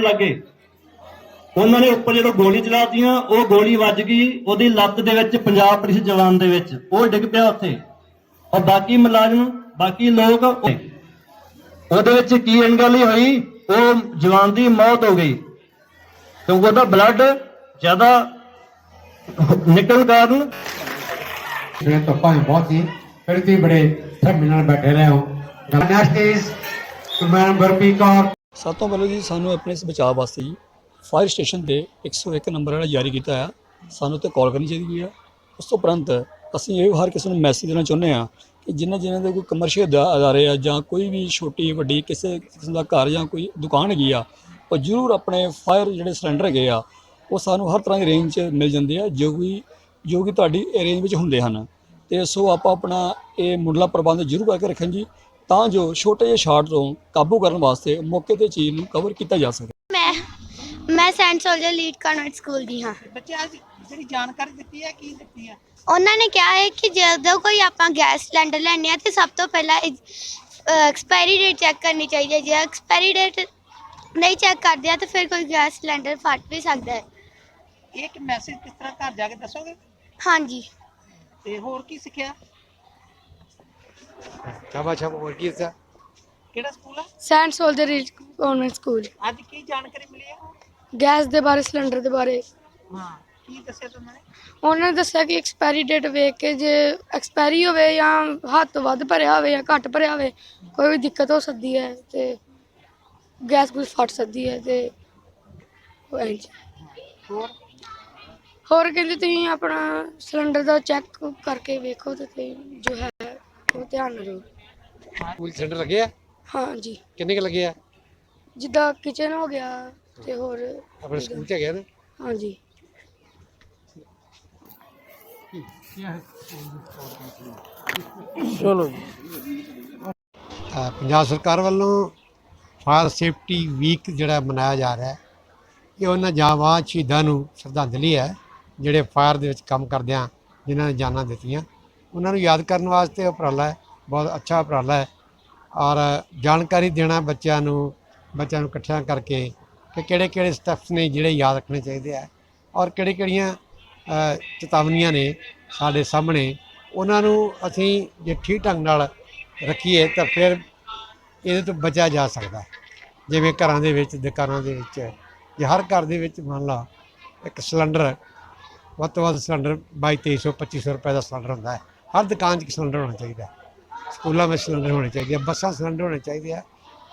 ਲੱਗੇ। ਉਹਨਾਂ ਨੇ ਉੱਪਰ ਜਦੋਂ ਗੋਲੀ ਚਲਾਤੀਆਂ, ਉਹ ਗੋਲੀ ਵੱਜ ਗਈ ਉਹਦੀ ਲੱਤ ਦੇ ਵਿੱਚ, ਪੰਜਾਬ ਪੁਲਿਸ ਜਵਾਨ ਦੇ ਵਿੱਚ। ਉਹ ਡਿੱਗ ਪਿਆ ਉੱਥੇ। ਔਰ ਬਾਕੀ ਮੁਲਾਜ਼ਮ, ਬਾਕੀ ਲੋਕ ਉਹਦੇ ਵਿੱਚ ਕੀ ਅਣਗਹਿਲੀ ਹੋਈ? ਉਹ ਜਵਾਨ ਦੀ ਮੌਤ ਹੋ ਗਈ। ਕਿਉਂਕਿ ਉਹਦਾ ਬਲੱਡ ਜ਼ਿਆਦਾ ਨਿਕਲਣ ਕਾਰਨ ਜਿਹੜੇ ਤੋਂ ਭਾਵੇਂ ਬਹੁਤ ਸੀ, ਫਿਰ ਤੁਸੀਂ ਬੜੇ ਧਰਮ ਨਾਲ ਬੈਠੇ ਰਹੇ ਹੋ। Next is madam Gurpreet Kaur ਸਭ ਤੋਂ ਪਹਿਲਾਂ ਜੀ ਸਾਨੂੰ ਆਪਣੇ ਇਸ ਬਚਾਅ ਵਾਸਤੇ ਜੀ ਫਾਇਰ ਸਟੇਸ਼ਨ ਤੇ 101 ਨੰਬਰ ਵਾਲਾ ਜਾਰੀ ਕੀਤਾ ਆ। ਸਾਨੂੰ ਤੇ ਕਾਲ ਕਰਨੀ ਚਾਹੀਦੀ ਹੈ ਉਸ ਤੋਂ ਉਪਰੰਤ ਅਸੀਂ ਇਹ ਹਰ ਕਿਸੇ ਨੂੰ ਮੈਸੇਜ ਦੇਣਾ ਚਾਹੁੰਦੇ ਆ ਕਿ ਜਿਨ੍ਹਾਂ ਜਿਨ੍ਹਾਂ ਦੇ ਕੋਈ ਕਮਰਸ਼ੀਅਲ ਅਦਾਰੇ ਆ ਜਾਂ ਕੋਈ ਵੀ ਛੋਟੀ ਵੱਡੀ ਕਿਸੇ ਕਿਸਮ ਦਾ ਘਰ ਜਾਂ ਕੋਈ ਦੁਕਾਨ ਹੈਗੀ ਆ, ਉਹ ਜ਼ਰੂਰ ਆਪਣੇ ਫਾਇਰ ਜਿਹੜੇ ਸਿਲੰਡਰ ਹੈਗੇ ਆ, ਉਹ ਸਾਨੂੰ ਹਰ ਤਰ੍ਹਾਂ ਦੀ ਰੇਂਜ 'ਚ ਮਿਲ ਜਾਂਦੇ ਆ, ਜੋ ਕਿ ਜੋ ਕਿ ਤੁਹਾਡੀ ਰੇਂਜ ਵਿੱਚ ਹੁੰਦੇ ਹਨ। ਤੇ ਸੋ ਆਪਾਂ ਆਪਣਾ ਇਹ ਮੁੱਢਲਾ ਪ੍ਰਬੰਧ ਜ਼ਰੂਰ ਕਰਕੇ ਰੱਖਣ ਜੀ। ਤਾਂ ਜੋ ਛੋਟੇ ਜਿਹੇ ਸ਼ਾਟ ਤੋਂ ਕਾਬੂ ਕਰਨ ਵਾਸਤੇ ਮੌਕੇ ਤੇ ਚੀਜ਼ ਨੂੰ ਕਵਰ ਕੀਤਾ ਜਾ ਸਕੇ। ਮੈਂ ਮੈਂ saint soldier elite convent school ਦੀ ਹਾਂ। ਬੱਚੇ ਅੱਜ ਜਿਹੜੀ ਜਾਣਕਾਰੀ ਦਿੱਤੀ ਹੈ ਕੀ ਦਿੱਤੀ ਹੈ? ਉਹਨਾਂ ਨੇ ਕਿਹਾ ਹੈ ਕਿ ਜਦੋਂ ਕੋਈ ਆਪਾਂ ਗੈਸ ਸਿਲੰਡਰ ਲੈਣੇ ਆ ਤੇ ਸਭ ਤੋਂ ਪਹਿਲਾਂ ਐਕਸਪਾਇਰੀ ਡੇਟ ਚੈੱਕ ਕਰਨੀ ਚਾਹੀਦੀ ਹੈ। ਜੇ ਐਕਸਪਾਇਰੀ ਡੇਟ ਨਹੀਂ ਚੈੱਕ ਕਰਦੇ ਆ ਤਾਂ ਫਿਰ ਕੋਈ ਗੈਸ ਸਿਲੰਡਰ ਫਟ ਵੀ ਸਕਦਾ ਹੈ। ਇਹ ਇੱਕ ਮੈਸੇਜ ਕਿਸ ਤਰ੍ਹਾਂ ਘਰ ਜਾ ਕੇ ਦੱਸੋਗੇ? ਹਾਂਜੀ। ਤੇ ਹੋਰ ਕੀ ਸਿੱਖਿਆ? ਸ਼ਾਬਾਸ਼ ਸ਼ਾਬਾਸ਼ ਹੋਰ ਕੀ ਸਾ ਕਿਹੜਾ ਸਕੂਲ ਹੈ ਸੈਂਟ ਸੋਲਜਰ ਕਨਵੈਂਟ ਸਕੂਲ। ਅੱਜ ਕੀ ਜਾਣਕਾਰੀ ਮਿਲੀ ਹੈ ਗੈਸ ਦੇ ਬਾਰੇ ਸਿਲੰਡਰ ਦੇ ਬਾਰੇ। ਹਾਂ ਕੀ ਦੱਸਿਆ ਤੁਹਾਨੂੰ ਨੇ? ਉਹਨਾਂ ਨੇ ਦੱਸਿਆ ਕਿ ਐਕਸਪਾਇਰੀ ਡੇਟ ਵੇਖ ਕੇ ਜੇ ਐਕਸਪਾਇਰੀ ਹੋਵੇ ਜਾਂ ਹੱਦ ਤੋਂ ਵੱਧ ਭਰਿਆ ਹੋਵੇ ਜਾਂ ਘੱਟ ਭਰਿਆ ਹੋਵੇ ਕੋਈ ਵੀ ਦਿੱਕਤ ਹੋ ਸਕਦੀ ਹੈ ਤੇ ਗੈਸ ਗੁਸ ਫਟ ਸਕਦੀ ਹੈ ਤੇ ਉਹ ਹੋਰ? ਹੋਰ ਕਹਿੰਦੇ ਤੁਸੀਂ ਆਪਣਾ ਸਿਲੰਡਰ ਦਾ ਚੈੱਕ ਕਰਕੇ ਵੇਖੋ ਤੇ ਜੋ ਹੈ ਉਹ ਧਿਆਨ ਨਾਲ ਰਹੋ ਸਕੂਲ ਸੈਂਟਰ ਲੱਗੇ ਆ? ਹਾਂਜੀ। ਕਿੰਨੇ ਕ ਲੱਗੇ ਆ? ਜਿੱਦਾਂ ਕਿਚਨ ਹੋ ਗਿਆ ਤੇ ਹੋਰ ਆਪਣੇ ਸਕੂਲ ਚ ਹੈਗੇ ਨਾ? ਹਾਂਜੀ। ਅ, ਪੰਜਾਬ ਸਰਕਾਰ ਵੱਲੋਂ ਫਾਇਰ ਸੇਫਟੀ ਵੀਕ ਜਿਹੜਾ ਮਨਾਇਆ ਜਾ ਰਿਹਾ ਹੈ ਇਹ ਉਹਨਾਂ ਜਾਂਬਾਜ਼ ਸ਼ਹੀਦਾਂ ਨੂੰ ਸ਼ਰਧਾਂਜਲੀ ਹੈ ਜਿਹੜੇ ਫਾਇਰ ਦੇ ਵਿੱਚ ਕੰਮ ਕਰਦਿਆਂ ਜਿਨ੍ਹਾਂ ਨੇ ਜਾਨਾਂ ਦਿੱਤੀਆਂ। ਉਹਨਾਂ ਨੂੰ ਯਾਦ ਕਰਨ ਵਾਸਤੇ ਉਪਰਾਲਾ ਹੈ ਬਹੁਤ ਅੱਛਾ ਉਪਰਾਲਾ ਹੈ। ਔਰ ਜਾਣਕਾਰੀ ਦੇਣਾ ਬੱਚਿਆਂ ਨੂੰ ਬੱਚਿਆਂ ਨੂੰ ਇਕੱਠਿਆਂ ਕਰਕੇ ਕਿ ਕਿਹੜੇ ਕਿਹੜੇ ਸਟੈਪਸ ਨੇ ਜਿਹੜੇ ਯਾਦ ਰੱਖਣੇ ਚਾਹੀਦੇ ਆ ਔਰ ਕਿਹੜੇ ਕਿਹੜੀਆਂ ਚੇਤਾਵਨੀਆਂ ਨੇ ਸਾਡੇ ਸਾਹਮਣੇ, ਉਹਨਾਂ ਨੂੰ ਅਸੀਂ ਜੇ ਠੀਕ ਢੰਗ ਨਾਲ ਰੱਖੀਏ ਤਾਂ ਫਿਰ ਇਹਦੇ ਤੋਂ ਬਚਿਆ ਜਾ ਸਕਦਾ। ਜਿਵੇਂ ਘਰਾਂ ਦੇ ਵਿੱਚ, ਦੁਕਾਨਾਂ ਦੇ ਵਿੱਚ, ਜੇ ਹਰ ਘਰ ਦੇ ਵਿੱਚ ਮੰਨ ਲਾ ਇੱਕ ਸਿਲੰਡਰ, ਵੱਧ ਤੋਂ ਵੱਧ ਸਿਲੰਡਰ 2200 2500 ਰੁਪਏ ਦਾ ਸਿਲੰਡਰ ਹੁੰਦਾ ਹੈ। ਹਰ ਦੁਕਾਨ 'ਚ ਇੱਕ ਸਿਲੰਡਰ ਹੋਣਾ ਚਾਹੀਦਾ ਸਕੂਲਾਂ ਵਿੱਚ ਸਿਲੰਡਰ ਹੋਣੇ ਚਾਹੀਦੇ ਆ, ਬੱਸਾਂ ਸਿਲੰਡਰ ਹੋਣੇ ਚਾਹੀਦੇ ਆ।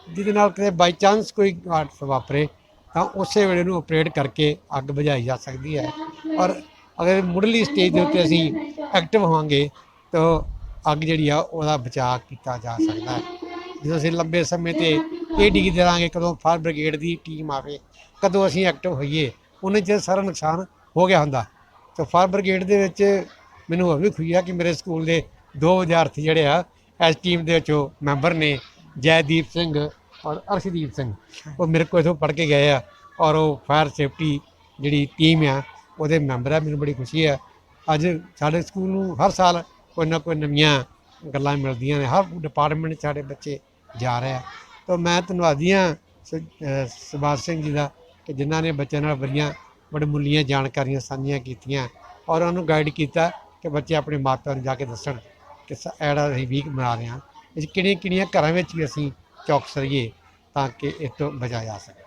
ਜਿਹਦੇ ਨਾਲ ਕਿਤੇ ਬਾਈ ਚਾਂਸ ਕੋਈ ਹਾਦਸਾ ਵਾਪਰੇ, ਤਾਂ ਉਸੇ ਵੇਲੇ ਨੂੰ ਆਪਰੇਟ ਕਰਕੇ ਅੱਗ ਬੁਝਾਈ ਜਾ ਸਕਦੀ ਹੈ। ਔਰ ਅਗਰ ਮੁੱਢਲੀ ਸਟੇਜ ਦੇ ਉੱਤੇ ਅਸੀਂ ਐਕਟਿਵ ਹੋਵਾਂਗੇ, ਤਾਂ ਅੱਗ ਜਿਹੜੀ ਆ, ਉਹਦਾ ਬਚਾਅ ਕੀਤਾ ਜਾ ਸਕਦਾ ਹੈ। ਜਦੋਂ ਅਸੀਂ ਲੰਬੇ ਸਮੇਂ ਤੇ ਇਹ ਡੀਕਦੇ ਦੇਵਾਂਗੇ ਕਦੋਂ ਫਾਇਰ ਬ੍ਰਿਗੇਡ ਦੀ ਟੀਮ ਆਵੇ, ਕਦੋਂ ਅਸੀਂ ਐਕਟਿਵ ਹੋਈਏ, ਉਹਨੇ ਚ ਸਾਰਾ ਨੁਕਸਾਨ ਹੋ ਗਿਆ ਹੁੰਦਾ। ਤਾਂ ਫਾਇਰ ਬ੍ਰਿਗੇਡ ਦੇ ਵਿੱਚ ਮੈਨੂੰ ਉਹ ਵੀ ਖੁਸ਼ੀ ਆ ਕਿ ਮੇਰੇ ਸਕੂਲ ਦੇ ਦੋ ਵਿਦਿਆਰਥੀ ਜਿਹੜੇ ਆ ਇਸ ਟੀਮ ਦੇ ਵਿੱਚੋਂ ਮੈਂਬਰ ਨੇ ਜੈਦੀਪ ਸਿੰਘ ਔਰ ਅਰਸ਼ਦੀਪ ਸਿੰਘ। ਉਹ ਮੇਰੇ ਕੋਲ ਇਥੋਂ ਪੜ੍ਹ ਕੇ ਗਏ ਆ ਔਰ ਉਹ ਫਾਇਰ ਸੇਫਟੀ ਜਿਹੜੀ ਟੀਮ ਆ, ਉਹਦੇ ਮੈਂਬਰ ਆ, ਮੈਨੂੰ ਬੜੀ ਖੁਸ਼ੀ ਆ। ਅੱਜ ਸਾਡੇ ਸਕੂਲ ਨੂੰ ਹਰ ਸਾਲ ਕੋਈ ਨਾ ਕੋਈ ਨਵੀਆਂ ਗੱਲਾਂ ਮਿਲਦੀਆਂ ਨੇ, ਹਰ ਡਿਪਾਰਟਮੈਂਟ ਸਾਡੇ ਬੱਚੇ ਜਾ ਰਹੇ ਆ। ਤਾਂ ਮੈਂ ਧੰਨਵਾਦੀ ਹਾਂ ਸੁਭਾਸ਼ ਸਿੰਘ ਜੀ ਦਾ ਕਿ ਜਿਨ੍ਹਾਂ ਨੇ ਬੱਚਿਆਂ ਨਾਲ ਬੜੀਆਂ ਬੜਮੁੱਲੀਆਂ ਜਾਣਕਾਰੀਆਂ ਸਾਂਝੀਆਂ ਕੀਤੀਆਂ ਔਰ ਉਹਨੂੰ ਗਾਈਡ ਕੀਤਾ ਕਿ ਬੱਚੇ ਆਪਣੇ ਮਾਪਿਆਂ ਨੂੰ ਜਾ ਕੇ ਦੱਸਣ। ਕਿ ਸ- ਇਹ ਅਸੀਂ ਵੀਕ ਬਣਾ ਰਹੇ ਹਾਂ। ਇਹ 'ਚ ਕਿਹੜੀਆਂ ਕਿਹੜੀਆਂ ਘਰਾਂ ਵਿੱਚ ਵੀ ਅਸੀਂ ਚੌਕਸ ਰਹੀਏ ਤਾਂ ਕਿ ਇਸ ਤੋਂ ਬਚਾਇਆ ਜਾ ਸਕੇ।